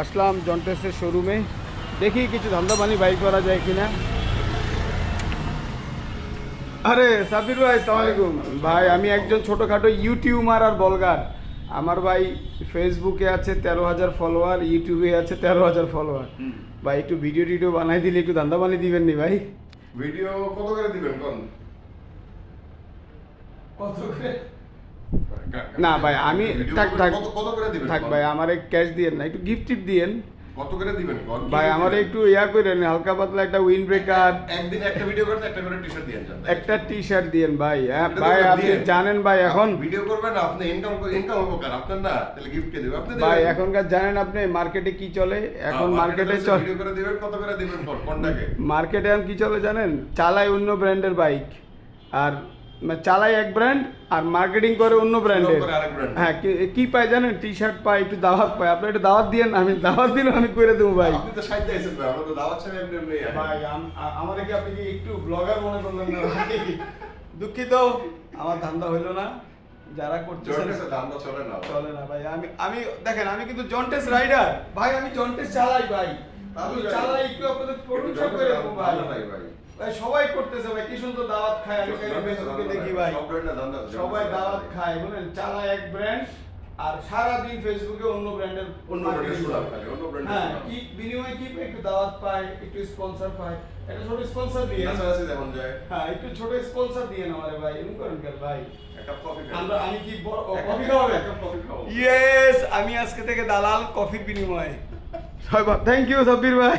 আসলাম জন্টেসের শোরুমে দেখি কিছু ধান্দাবানি বাইক করা যায় কিনা। আরে সাবির ভাই সালাম আলাইকুম। ভাই আমি একজন ছোটোখাটো ইউটিউবার আর বলগার। আমার ভাই ফেসবুকে আছে তেরো হাজার ফলোয়ার ইউটিউবে আছে তেরো হাজার ফলোয়ার ভাই একটু ভিডিও টিডিও বানাই দিলে একটু ধান্দা বানিয়ে দিবেন নি ভাই? ভিডিও কত করে দিবেন কোন কত না ভাই আমি থাক থাক কত করে দিবেন থাক ভাই আমার ক্যাশ দিয়েন না একটু গিফট টিপ দিয়েন। কত করে দিবেন ভাই আমার একটু ইয়া করেন হালকা পাতলা একটা উইন ব্রেকার একদিন একটা ভিডিও করতে একটা করে টি-শার্ট দিয়ে যান। একটা টি শার্ট দিয়েন ভাই হ্যাঁ ভাই আপনি জানেন ভাই এখন ভিডিও করবেন আপনি ইনকাম ইনকাম হবে কার আপনার না তাহলে গিফট কে দিবেন আপনি ভাই। এখনকার জানেন আপনি মার্কেটে কি চলে? এখন মার্কেটে চল ভিডিও করে দিবেন কত করে দিবেন কোন কোনটাকে? মার্কেটে এখন কি চলে জানেন? চালায় অন্য ব্র্যান্ডের বাইক আর চালায় এক ব্র্যান্ড আর মার্কেটিং করে অন্য ব্র্যান্ডের হ্যাঁ কি- পায় জানেন? টি শার্ট পায় একটু দাওয়াত পায়। আপনি একটু দাওয়াত দিয়েন আমি দাওয়াত দিলে আমি করে দেবো ভাই। আপনি তো সাইড দিয়েছেন ভাই আমরা তো দাওয়াত ছাড়া এমনি এমনি ভাই আম- আ- আমাদের কি আপনি কি একটু ব্লগার মনে করলেন না দুঃখিত আমার ধান্দা হইল না। যারা করতেছেন দামটা চলে না চলে না ভাই। আমি আমি দেখেন আমি কিন্তু জন্টেস রাইডার ভাই আমি জন্টেস চালাই ভাই। আমি চালাই একটু আপনাদের প্রশংসা একটু করে জন্টেসের দেবো দাম ভাই ভালো নাই ভাই। সবাই করতেছে ভাই কি সুন্দর দাওয়াত খায় আমি ফেসবুকে দেখি ভাই। ব্র্যান্ডের সবাই দাওয়াত খায় বুঝলেন? চালায় এক ব্র্যান্ড আর সারা দিন ফেসবুকে অন্য ব্র্যান্ডের অন্য সুনাম অন্য হ্যাঁ কি বিনিময়ে কি পায়? একটু দাওয়াত পায় একটু স্পন্সর পায়। একটা ছোট স্পন্সর দিয়ে নাচানাচি যেমন যায় হ্যাঁ একটু ছোট স্পন্সর দিয়ে না আমারে ভাই এরকম করেন কেন ভাই? এক কাপ কফি আমরা আমি কি কফি খাওয়াবে? এক কফি খাও। ইয়েস আমি আজকে থেকে দালাল কফির বিনিময়ে। সবাই থ্যাংক ইউ সাব্বির ভাই।